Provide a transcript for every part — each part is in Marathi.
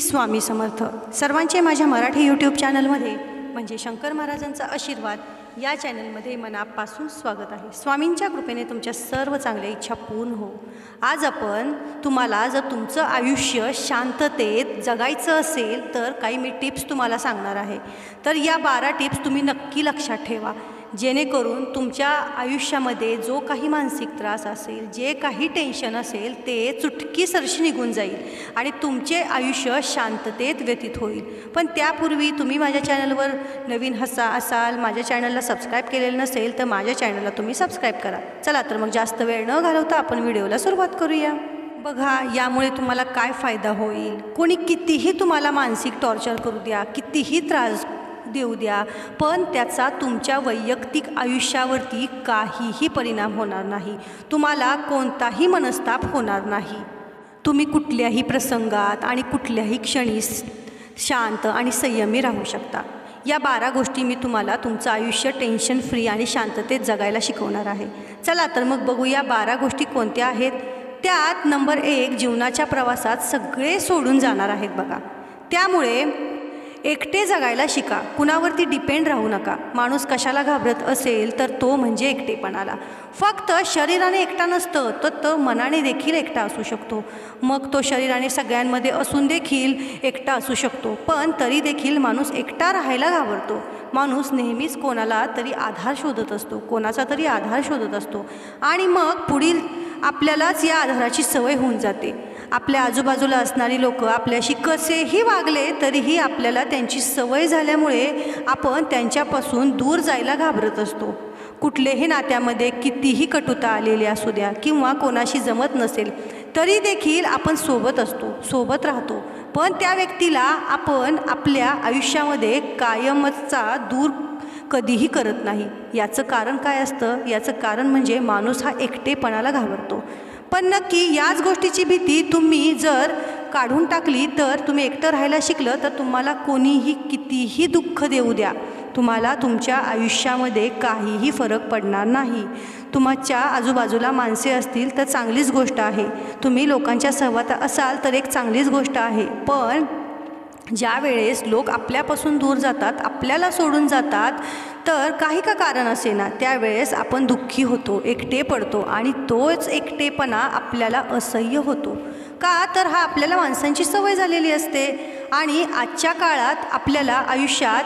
स्वामी समर्थ. सर्वांचे माझ्या मराठी यूट्यूब चॅनलमध्ये म्हणजे शंकर महाराजांचा आशीर्वाद या चॅनलमध्ये मनापासून स्वागत आहे. स्वामींच्या कृपेने तुमच्या सर्व चांगल्या इच्छा पूर्ण हो. आज आपण तुम्हाला जर तुमचं आयुष्य शांततेत जगायचं असेल तर काही मी टिप्स तुम्हाला सांगणार आहे. तर या बारा टिप्स तुम्ही नक्की लक्षात ठेवा. जेणेकरून तुमच्या आयुष्यामध्ये जो काही मानसिक त्रास असेल जे काही टेन्शन असेल ते चुटकीसरशी निघून जाईल आणि तुमचे आयुष्य शांततेत व्यतीत होईल. पण त्यापूर्वी तुम्ही माझ्या चॅनलवर नवीन हसा असाल माझ्या चॅनलला सबस्क्राईब केलेलं नसेल तर माझ्या चॅनलला तुम्ही सबस्क्राईब करा. चला तर मग जास्त वेळ न घालवता आपण व्हिडिओला सुरुवात करूया. बघा यामुळे तुम्हाला काय फायदा होईल? कोणी कितीही तुम्हाला मानसिक टॉर्चर करू द्या कितीही त्रास देऊ द्या. पण त्याचा तुमच्या वैयक्तिक आयुष्यावरती काहीही परिणाम होणार नाही. तुम्हाला कोणताही मनस्ताप होणार नाही. तुम्ही कुठल्याही प्रसंगात आणि कुठल्याही क्षणी शांत आणि संयमी राहू शकता. या बारा गोष्टी मी तुम्हाला तुमचं आयुष्य टेन्शन फ्री आणि शांततेत जगायला शिकवणार आहे. चला तर मग बघू या बारा गोष्टी कोणत्या आहेत. त्यात नंबर एक जीवनाच्या प्रवासात सगळे सोडून जाणार आहेत बघा. त्यामुळे एकटे जगायला शिका. कुणावरती डिपेंड राहू नका. माणूस कशाला घाबरत असेल तर तो म्हणजे एकटेपणाला. फक्त शरीराने एकटा नसतं तर तो मनाने देखील एकटा असू शकतो. मग तो शरीराने सगळ्यांमध्ये असून देखील एकटा असू शकतो. पण तरी देखील माणूस एकटा राहायला घाबरतो. माणूस नेहमीच कोणाला तरी आधार शोधत असतो कोणाचा तरी आधार शोधत असतो. आणि मग पुढील आपल्यालाच या आधाराची सवय होऊन जाते. आपल्या आजूबाजूला असणारी लोक आपल्याशी कसेही वागले तरीही आपल्याला त्यांची सवय झाल्यामुळे आपण त्यांच्यापासून दूर जायला घाबरत असतो. कुठलेही नात्यामध्ये कितीही कटुता आलेली असू द्या किंवा कोणाशी जमत नसेल तरी देखील आपण सोबत असतो सोबत राहतो. पण त्या व्यक्तीला आपण आपल्या आयुष्यामध्ये कायमचा दूर कधीही करत नाही. याचं कारण काय असतं? याचं कारण म्हणजे माणूस हा एकटेपणाला घाबरतो. पण नक्की याच गोष्टीची भीती तुम्ही जर काढून टाकली तर तुम्ही एकटं राहायला शिकलं तर तुम्हाला कोणीही कितीही दुःख देऊ द्या. तुम्हाला तुमच्या आयुष्यामध्ये काहीही फरक पडणार नाही. तुमच्या आजूबाजूला माणसे असतील तर चांगलीच गोष्ट आहे. तुम्ही लोकांच्या सहवात असाल तर एक चांगलीच गोष्ट आहे. पण ज्या वेळेस लोक आपल्यापासून दूर जातात आपल्याला सोडून जातात तर काही का कारण असे ना त्यावेळेस आपण दुःखी होतो एकटे पडतो आणि तोच एकटेपणा आपल्याला असह्य होतो. का? तर हा आपल्याला माणसांची सवय झालेली असते आणि आजच्या काळात आपल्याला आयुष्यात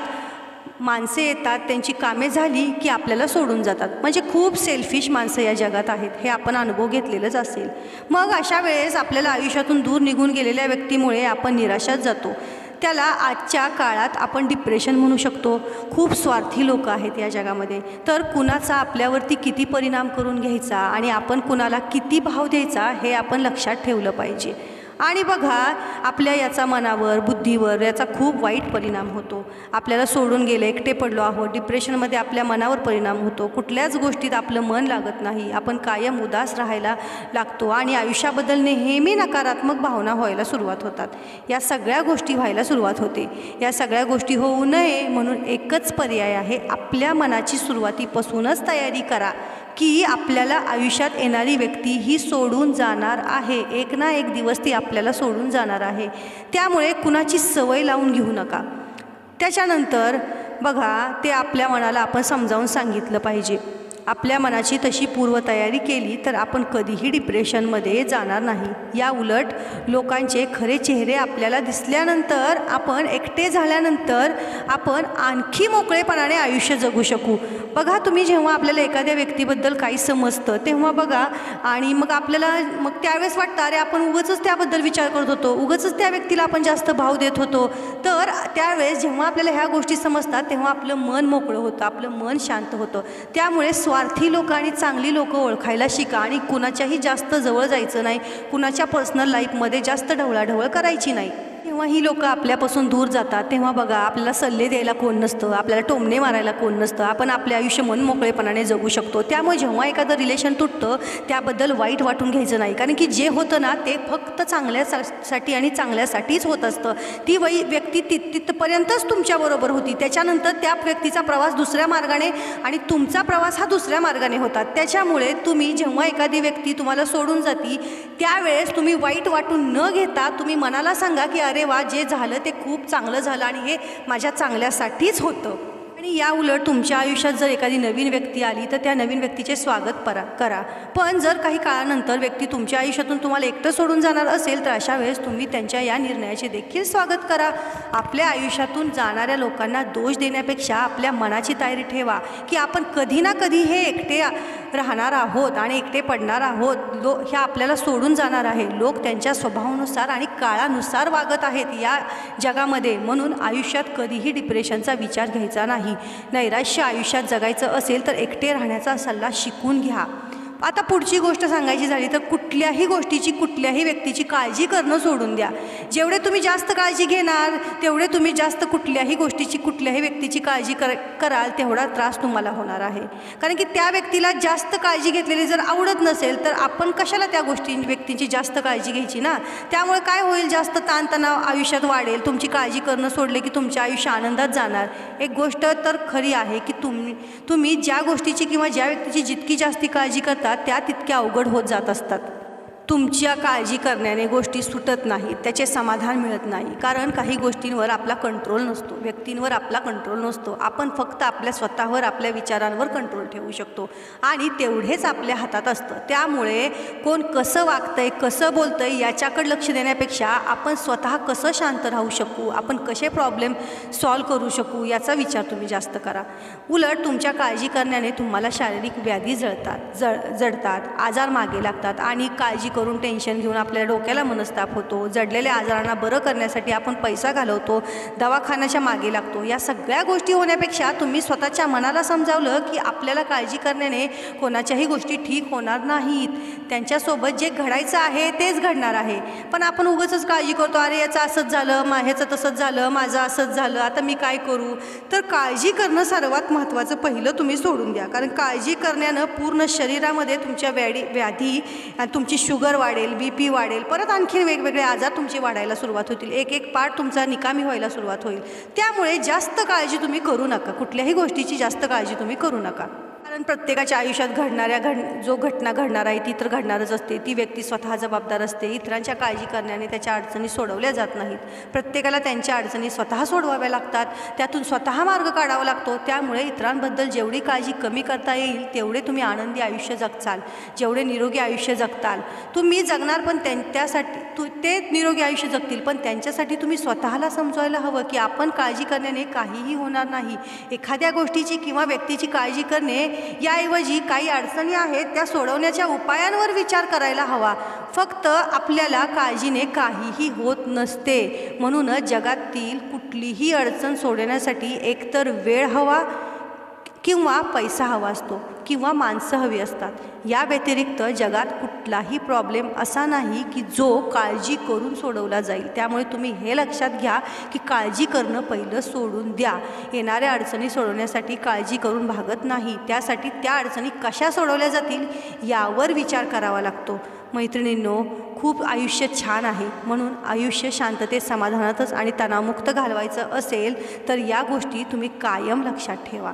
माणसे येतात त्यांची कामे झाली की आपल्याला सोडून जातात. म्हणजे खूप सेल्फिश माणसं या जगात आहेत हे आपण अनुभव घेतलेलंच असेल. मग अशा वेळेस आपल्याला आयुष्यातून दूर निघून गेलेल्या व्यक्तीमुळे आपण निराशात जातो. त्याला आजच्या काळात आपण डिप्रेशन म्हणू शकतो. खूप स्वार्थी लोक आहेत या जगामध्ये. तर कुणाचा आपल्यावरती किती परिणाम करून घ्यायचा आणि आपण कुणाला किती भाव द्यायचा हे आपण लक्षात ठेवलं पाहिजे. आणि बघा आपल्या याचा मनावर बुद्धीवर याचा खूप वाईट परिणाम होतो. आपल्याला सोडून गेलं एकटे पडलो आहोत डिप्रेशनमध्ये आपल्या मनावर परिणाम होतो. कुठल्याच गोष्टीत आपलं मन लागत नाही. आपण कायम उदास राहायला लागतो आणि आयुष्याबद्दल नेहमी नकारात्मक भावना व्हायला सुरुवात होतात. या सगळ्या गोष्टी व्हायला सुरुवात होते. या सगळ्या गोष्टी होऊ नये म्हणून एकच पर्याय आहे. आपल्या मनाची सुरुवातीपासूनच तयारी करा. की आपल्याला आयुष्यात येणारी व्यक्ती ही सोडून जाणार आहे. एक ना एक दिवस ती आपल्याला सोडून जाणार आहे. त्यामुळे कुणाची सवय लावून घेऊ नका. त्याच्यानंतर बघा ते आपल्या मनाला आपण समजावून सांगितलं पाहिजे. आपल्या मनाची तशी पूर्वतयारी केली तर आपण कधीही डिप्रेशनमध्ये जाणार नाही. या उलट लोकांचे खरे चेहरे आपल्याला दिसल्यानंतर आपण एकटे झाल्यानंतर आपण आणखी मोकळेपणाने आयुष्य जगू शकू. बघा तुम्ही जेव्हा आपल्याला एखाद्या व्यक्तीबद्दल काही समजतं तेव्हा बघा आणि मग आपल्याला मग त्यावेळेस वाटतं अरे आपण उगंच त्याबद्दल विचार करत होतो उगंच त्या व्यक्तीला आपण जास्त भाव देत होतो. तर त्यावेळेस जेव्हा आपल्याला ह्या गोष्टी समजतात तेव्हा आपलं मन मोकळं होतं आपलं मन शांत होतं. त्यामुळे स्वार्थी लोक आणि चांगली लोकं ओळखायला शिका आणि कुणाच्याही जास्त जवळ जायचं नाही कुणाच्या पर्सनल लाईफमध्ये जास्त ढवळाढवळ करायची नाही. तेव्हा ही लोकं आपल्यापासून दूर जातात. तेव्हा बघा आपल्याला सल्ले द्यायला कोण नसतं. आपल्याला टोमणे मारायला कोण नसतं. आपण आपले आयुष्य मन मोकळेपणाने जगू शकतो. त्यामुळे जेव्हा एखादं रिलेशन तुटतं त्याबद्दल वाईट वाटून घ्यायचं नाही. कारण की जे होतं ना ते फक्त चांगल्यासाठी आणि चांगल्यासाठीच होत असतं. ती वै व्यक्ती ति तिथपर्यंतच तुमच्याबरोबर होती. त्याच्यानंतर त्या व्यक्तीचा प्रवास दुसऱ्या मार्गाने आणि तुमचा प्रवास हा दुसऱ्या मार्गाने होता. त्याच्यामुळे तुम्ही जेव्हा एखादी व्यक्ती तुम्हाला सोडून जाती त्यावेळेस तुम्ही वाईट वाटून न घेता तुम्ही मनाला सांगा की अरे वा जे झालं ते खूप चांगलं झालं आणि हे माझ्या चांगल्यासाठीच होतं. आणि या उलट तुमच्या आयुष्यात जर एखादी नवीन व्यक्ती आली तर त्या नवीन व्यक्तीचे स्वागत परा करा. पण जर काही काळानंतर व्यक्ती तुमच्या आयुष्यातून तुम्हाला एकटं सोडून जाणार असेल तर अशा वेळेस तुम्ही त्यांच्या या निर्णयाचे देखील स्वागत करा. आपल्या आयुष्यातून जाणाऱ्या लोकांना दोष देण्यापेक्षा आपल्या मनाची तयारी ठेवा की आपण कधी ना कधी हे एकटे राहणार आहोत आणि एकटे पडणार आहोत. लो ह्या आपल्याला सोडून जाणार आहे. लोक त्यांच्या स्वभावानुसार आणि काळानुसार वागत आहेत या जगामध्ये. म्हणून आयुष्यात कधीही डिप्रेशनचा विचार घ्यायचा नाही. नैराश्य आयुष्यात जगायचं असेल तर एकटे राहण्याचा सल्ला शिकून घ्या. आता पुढची गोष्ट सांगायची झाली तर कुठल्याही गोष्टीची कुठल्याही व्यक्तीची काळजी करणं सोडून द्या. जेवढे तुम्ही जास्त काळजी घेणार तेवढे तुम्ही जास्त कुठल्याही गोष्टीची कुठल्याही व्यक्तीची काळजी कर कराल तेवढा त्रास तुम्हाला होणार आहे. कारण की त्या व्यक्तीला जास्त काळजी घेतलेली जर आवडत नसेल तर आपण कशाला त्या गोष्टी व्यक्तींची जास्त काळजी घ्यायची ना? त्यामुळे काय होईल? जास्त ताणतणाव आयुष्यात वाढेल. तुमची काळजी करणं सोडले की तुमचे आयुष्य आनंदात जाणार. एक गोष्ट तर खरी आहे की तुम्ही तुम्ही ज्या गोष्टीची किंवा ज्या व्यक्तीची जितकी जास्ती काळजी करता त्या तितक्या अवघड होत जात असतात. तुमच्या काळजी करण्याने गोष्टी सुटत नाहीत त्याचे समाधान मिळत नाही. कारण काही गोष्टींवर आपला कंट्रोल नसतो व्यक्तींवर आपला कंट्रोल नसतो. आपण फक्त आपल्या स्वतःवर आपल्या विचारांवर कंट्रोल ठेवू शकतो. आणि तेवढेच आपल्या हातात असतं. त्यामुळे कोण कसं वागतंय कसं बोलतंय याच्याकडे लक्ष देण्यापेक्षा आपण स्वतः कसं शांत राहू शकू आपण कसे प्रॉब्लेम सॉल्व करू शकू याचा विचार तुम्ही जास्त करा. उलट तुमच्या काळजी करण्याने तुम्हाला शारीरिक व्याधी जळतात जळ जडतात आजार मागे लागतात आणि काळजी करून टेन्शन घेऊन आपल्या डोक्याला मनस्ताप होतो जडलेल्या आजारांना बरं करण्यासाठी आपण पैसा घालवतो दवाखान्याच्या मागे लागतो. या सगळ्या गोष्टी होण्यापेक्षा तुम्ही स्वतःच्या मनाला समजावलं की आपल्याला काळजी करण्याने कोणाच्याही गोष्टी ठीक होणार नाहीत. त्यांच्यासोबत जे घडायचं आहे तेच घडणार आहे. पण आपण उगाचच काळजी करतो अरे याचं असंच झालं मा ह्याचं तसंच झालं माझं असंच झालं आता मी काय करू? तर काळजी करणं सर्वात महत्त्वाचं पहिलं तुम्ही सोडून द्या. कारण काळजी करण्यानं पूर्ण शरीरामध्ये तुमच्या व्याडी व्याधी तुमची शुगर शुगर वाढेल बी पी वाढेल परत आणखीन वेगवेगळे आजार तुमचे वाढायला सुरुवात होतील. एक एक पार्ट तुमचा निकामी व्हायला सुरुवात होईल. त्यामुळे जास्त काळजी तुम्ही करू नका. कुठल्याही गोष्टीची जास्त काळजी तुम्ही करू नका. कारण प्रत्येकाच्या आयुष्यात घडणाऱ्या घड जो घटना घडणार आहे ती तर घडणारच असते. ती व्यक्ती स्वतः जबाबदार असते. इतरांच्या काळजी करण्याने त्याच्या अडचणी सोडवल्या जात नाहीत. प्रत्येकाला त्यांच्या अडचणी स्वतः सोडवाव्या लागतात. त्यातून स्वतः मार्ग काढावा लागतो. त्यामुळे इतरांबद्दल जेवढी काळजी कमी करता येईल तेवढे तुम्ही आनंदी आयुष्य जगचाल. जेवढे निरोगी आयुष्य जगताल. तुम्ही जगणार पण त्यां त्यासाठी तू ते निरोगी आयुष्य जगतील. पण त्यांच्यासाठी तुम्ही स्वतःला समजवायला हवं की आपण काळजी करण्याने काहीही होणार नाही. एखाद्या गोष्टीची किंवा व्यक्तीची काळजी करणे याऐवजी काही अडचणी आहेत त्या सोडवण्याच्या उपायांवर विचार करायला हवा. फक्त आपल्याला काळजीने काहीही होत नसते. म्हणूनच जगातील कुठलीही अडचण सोडवण्यासाठी एकतर वेळ हवा किंवा पैसा हवा असतो. किंवा माणसं हवी असतात. या व्यतिरिक्त जगात कुठलाही प्रॉब्लेम असा नाही की जो काळजी करून सोडवला जाईल. त्यामुळे तुम्ही हे लक्षात घ्या की काळजी करणं पहिलं सोडून द्या. येणाऱ्या अडचणी सोडवण्यासाठी काळजी करून भागत नाही. त्यासाठी त्या अडचणी कशा सोडवल्या जातील यावर विचार करावा लागतो. मैत्रिणींनो खूप आयुष्य छान आहे. म्हणून आयुष्य शांततेत समाधानातच आणि तणावमुक्त घालवायचं असेल तर या गोष्टी तुम्ही कायम लक्षात ठेवा.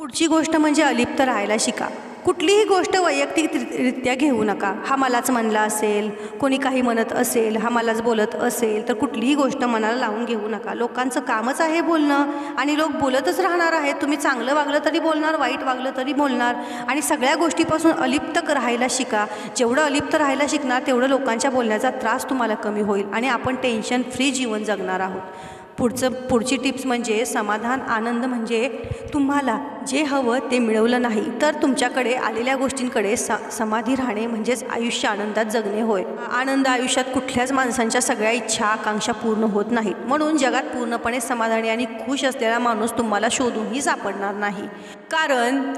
पुढची गोष्ट म्हणजे अलिप्त राहायला शिका. कुठलीही गोष्ट वैयक्तिकरित्या घेऊ नका. हा मलाच म्हणला असेल कोणी काही म्हणत असेल हा मलाच बोलत असेल तर कुठलीही गोष्ट मनाला लावून घेऊ नका. लोकांचं कामच आहे बोलणं आणि लोक बोलतच राहणार आहेत. तुम्ही चांगलं वागलं तरी बोलणार वाईट वागलं तरी बोलणार आणि सगळ्या गोष्टीपासून अलिप्त राहायला शिका. जेवढं अलिप्त राहायला शिकणार तेवढं लोकांच्या बोलण्याचा त्रास तुम्हाला कमी होईल आणि आपण टेन्शन फ्री जीवन जगणार आहोत. पुढचं पुढची टिप्स म्हणजे समाधान आनंद म्हणजे तुम्हाला जे हवं ते मिळवलं नाही. तर तुमच्याकडे आलेल्या गोष्टींकडे स समाधी राहणे म्हणजेच आयुष्य आनंदात जगणे होय. आनंद आयुष्यात कुठल्याच माणसांच्या सगळ्या इच्छा आकांक्षा पूर्ण होत नाहीत. म्हणून जगात पूर्णपणे समाधानी आणि खुश असलेला माणूस तुम्हाला शोधूनही सापडणार नाही. कारण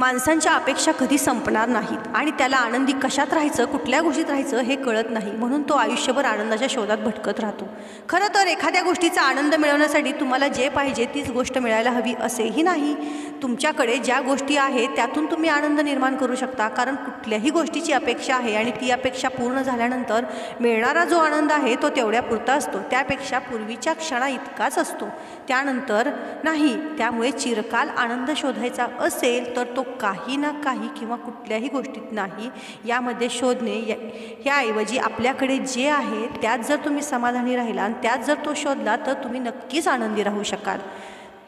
माणसांच्या अपेक्षा कधी संपणार नाहीत. आणि त्याला आनंदी कशात राहायचं कुठल्या गोष्टीत राहायचं हे कळत नाही. म्हणून तो आयुष्यभर आनंदाच्या शोधात भटकत राहतो. खरं तर एखाद्या गोष्टीचा आनंद मिळवण्यासाठी तुम्हाला जे पाहिजे तीच गोष्ट मिळायला हवी असेही नाही. तुमच्याकडे ज्या गोष्टी आहेत त्यातून तुम्ही आनंद निर्माण करू शकता. कारण कुठल्याही गोष्टीची अपेक्षा आहे आणि ती अपेक्षा पूर्ण झाल्यानंतर मिळणारा जो आनंद आहे तो तेवढ्या पुरता असतो. त्यापेक्षा पूर्वीच्या क्षणा इतकाच असतो. त्यानंतर नाही त्यामुळे चिरकाल आनंद शोधायचा असेल तर तो काही ना काही किंवा कुठल्याही गोष्टीत नाही यामध्ये शोधणे या ह्याऐवजी आपल्याकडे जे आहे त्यात जर तुम्ही समाधानी राहिला आणि त्यात जर तो शोधला तर तुम्ही नक्कीच आनंदी राहू शकाल.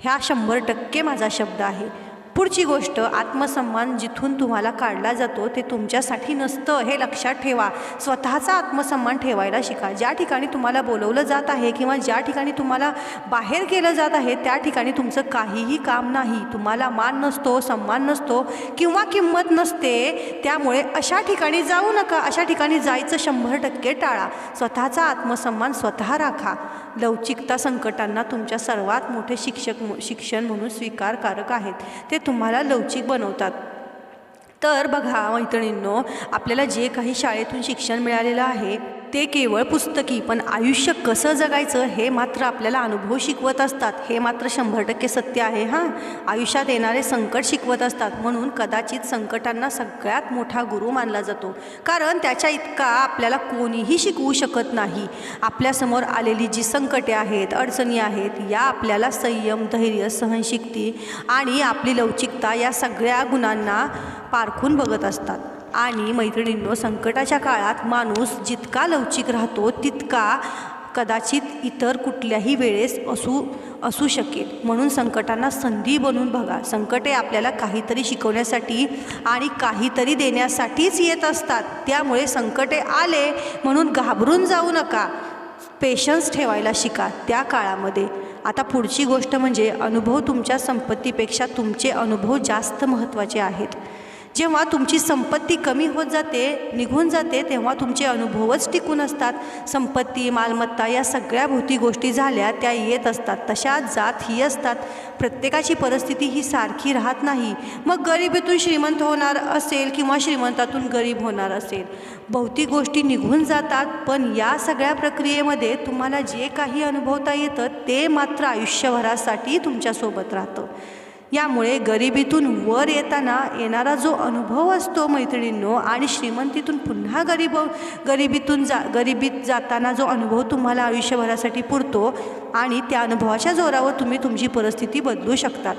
ह्या शंभर टक्के माझा शब्द आहे. पुढची गोष्ट आत्मसन्मान जिथून तुम्हाला काढला जातो ते तुमच्यासाठी नसतं हे लक्षात ठेवा. स्वतःचा आत्मसन्मान ठेवायला शिका. ज्या ठिकाणी तुम्हाला बोलवलं जात आहे किंवा ज्या ठिकाणी तुम्हाला बाहेर केलं जात आहे त्या ठिकाणी तुमचं काहीही काम नाही. तुम्हाला मान नसतो सन्मान नसतो किंवा किंमत नसते त्यामुळे अशा ठिकाणी जाऊ नका. अशा ठिकाणी जायचं शंभर टक्के टाळा. स्वतःचा आत्मसन्मान स्वतः राखा. लवचिकता संकटांना तुमच्या सर्वात मोठे शिक्षक शिक्षण म्हणून स्वीकारकारक आहेत. ते तुम्हाला लवचिक बनवतात. तर बघा मैत्रिणींनो आपल्याला जे काही शाळेतून शिक्षण मिळालेलं आहे ते केवळ पुस्तकी पण आयुष्य कसं जगायचं हे मात्र आपल्याला अनुभव शिकवत असतात. हे मात्र शंभर टक्के सत्य आहे हां. आयुष्यात येणारे संकट शिकवत असतात म्हणून कदाचित संकटांना सगळ्यात मोठा गुरु मानला जातो. कारण त्याच्या इतका आपल्याला कोणीही शिकवू शकत नाही. आपल्यासमोर आलेली जी संकटे आहेत अडचणी आहेत या आपल्याला संयम धैर्य सहनशिक्ती आणि आपली लवचिकता या सगळ्या गुणांना पारखून बघत असतात. आणि मैत्रिणींनो संकटाच्या काळात माणूस जितका लवचिक राहतो तितका कदाचित इतर कुठल्याही वेळेस असू असू शकेल. म्हणून संकटांना संधी बनवून बघा. संकटे आपल्याला काहीतरी शिकवण्यासाठी आणि काहीतरी देण्यासाठीच येत असतात. त्यामुळे संकटे आले म्हणून घाबरून जाऊ नका. पेशन्स ठेवायला शिका त्या काळामध्ये. आता पुढची गोष्ट म्हणजे अनुभव तुमच्या संपत्तीपेक्षा तुमचे अनुभव जास्त महत्त्वाचे आहेत. जेव्हा तुमची संपत्ती कमी होत जाते निघून जाते तेव्हा तुमचे अनुभवच टिकून असतात. संपत्ती मालमत्ता या सगळ्या भौतिक गोष्टी झाल्या त्या येत असतात. तशा जात ही असतात. प्रत्येकाची परिस्थिती ही सारखी राहत नाही. मग गरिबीतून श्रीमंत होणार असेल किंवा श्रीमंतातून गरीब होणार असेल. भौतिक गोष्टी निघून जातात पण या सगळ्या प्रक्रियेमध्ये तुम्हाला जे काही अनुभवता येतं ते मात्र आयुष्यभरासाठी तुमच्यासोबत राहतं. यामुळे गरिबीतून वर येताना येणारा जो अनुभव असतो मैत्रिणींनो आणि श्रीमंतीतून पुन्हा गरीब गरिबीतून जा गरिबीत जाताना जो अनुभव तुम्हाला आयुष्यभरासाठी पुरतो आणि त्या अनुभवाच्या जोरावर तुम्ही तुमची परिस्थिती बदलू शकतात.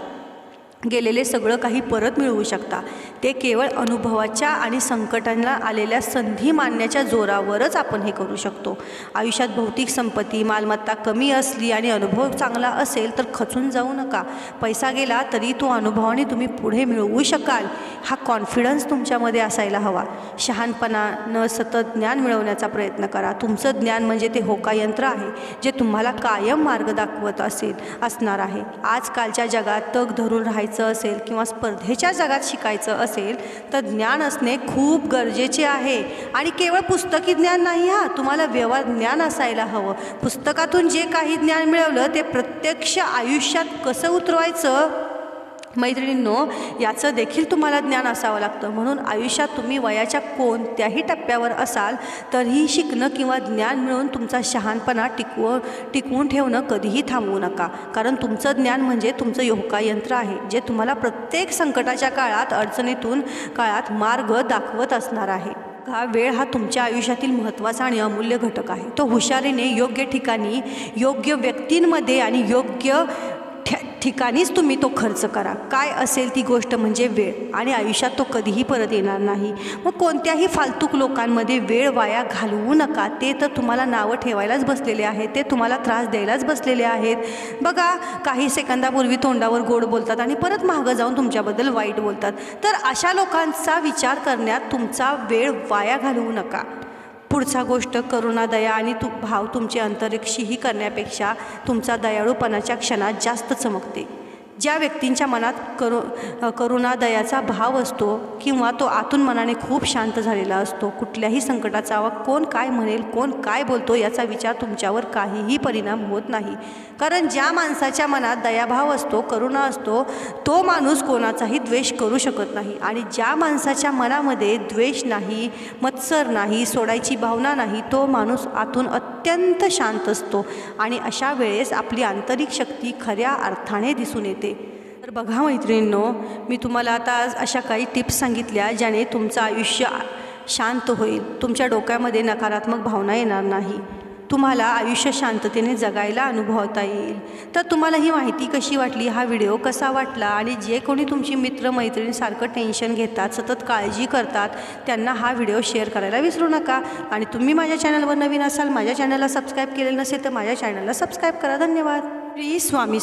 गेलेले सगळं काही परत मिळवू शकता. ते केवळ अनुभवाच्या आणि संकटांना आलेल्या संधी मानण्याच्या जोरावरच आपण हे करू शकतो. आयुष्यात भौतिक संपत्ती मालमत्ता कमी असली आणि अनुभव चांगला असेल तर खचून जाऊ नका. पैसा गेला तरी तो अनुभवाने तुम्ही पुढे मिळवू शकाल. हा कॉन्फिडन्स तुमच्यामध्ये असायला हवा. शहाणपणानं सतत ज्ञान मिळवण्याचा प्रयत्न करा. तुमचं ज्ञान म्हणजे ते होका यंत्र आहे जे तुम्हाला कायम मार्ग दाखवत असेल असणार आहे. आजकालच्या जगात तग धरून राहायचं असेल किंवा स्पर्धेच्या जगात शिकायचं असेल तर ज्ञान असणे खूप गरजेचे आहे. आणि केवळ पुस्तकी ज्ञान नाही हा तुम्हाला व्यवहार ज्ञान असायला हवं. पुस्तकातून जे काही ज्ञान मिळवलं ते प्रत्यक्ष आयुष्यात कसं उतरवायचं? मैत्रिणींनो याचं देखील तुम्हाला ज्ञान असावं लागतं. म्हणून आयुष्यात तुम्ही वयाच्या कोणत्याही टप्प्यावर असाल तरीही शिकणं किंवा ज्ञान मिळवून तुमचा शहाणपणा टिकव टिकवून ठेवणं कधीही थांबवू नका. कारण तुमचं ज्ञान म्हणजे तुमचं योगायंत्र आहे जे तुम्हाला प्रत्येक संकटाच्या काळात अडचणीतून काळात मार्ग दाखवत असणार आहे. हा वेळ हा तुमच्या आयुष्यातील महत्त्वाचा आणि अमूल्य घटक आहे. तो हुशारीने योग्य ठिकाणी योग्य व्यक्तींमध्ये आणि योग्य ठिकाणीच तुम्ही तो खर्च करा. काय असेल ती गोष्ट म्हणजे वेळ. आणि आयुष्यात तो कधीही परत येणार नाही. मग कोणत्याही फालतूक लोकांमध्ये वेळ वाया घालवू नका. ते तर तुम्हाला नावं ठेवायलाच बसलेले आहेत. ते तुम्हाला त्रास द्यायलाच बसलेले आहेत. बघा काही सेकंदापूर्वी तोंडावर गोड बोलतात आणि परत मागं जाऊन तुमच्याबद्दल वाईट बोलतात. तर अशा लोकांचा विचार करण्यात तुमचा वेळ वाया घालवू नका. पुढचा गोष्ट करुणा दया आणि तु भाव तुमचे अंतरिक्षीही करण्यापेक्षा तुमचा दयाळूपणाच्या क्षणात जास्त चमकते. ज्या व्यक्तींच्या मनात करू करुणा दयाचा भाव असतो किंवा तो आतून मनाने खूप शांत झालेला असतो कुठल्याही संकटाचा वा कोण काय म्हणेल कोण काय बोलतो याचा विचार तुमच्यावर काहीही परिणाम होत नाही. कारण ज्या माणसाच्या मनात दयाभाव असतो करुणा असतो तो माणूस कोणाचाही द्वेष करू शकत नाही. आणि ज्या माणसाच्या मनामध्ये द्वेष नाही मत्सर नाही सोडायची भावना नाही तो माणूस आतून अत्यंत शांत असतो. आणि अशा वेळेस आपली आंतरिक शक्ती खऱ्या अर्थाने दिसून येते. तर बघा मैत्रिणींनो मी तुम्हाला आता आज अशा काही टिप्स सांगितल्या ज्याने तुमचं आयुष्य शांत होईल. तुमच्या डोक्यामध्ये नकारात्मक भावना येणार नाही. तुम्हाला आयुष्य शांततेने जगायला अनुभवता येईल. तर तुम्हाला ही माहिती कशी वाटली? हा व्हिडिओ कसा वाटला? आणि जे कोणी तुमची मित्रमैत्रिणीसारखं टेन्शन घेतात सतत काळजी करतात त्यांना हा व्हिडिओ शेअर करायला विसरू नका. आणि तुम्ही माझ्या चॅनलवर नवीन असाल माझ्या चॅनलला सबस्क्राईब केलेलं नसेल तर माझ्या चॅनलला सबस्क्राईब करा. धन्यवाद. श्री स्वामी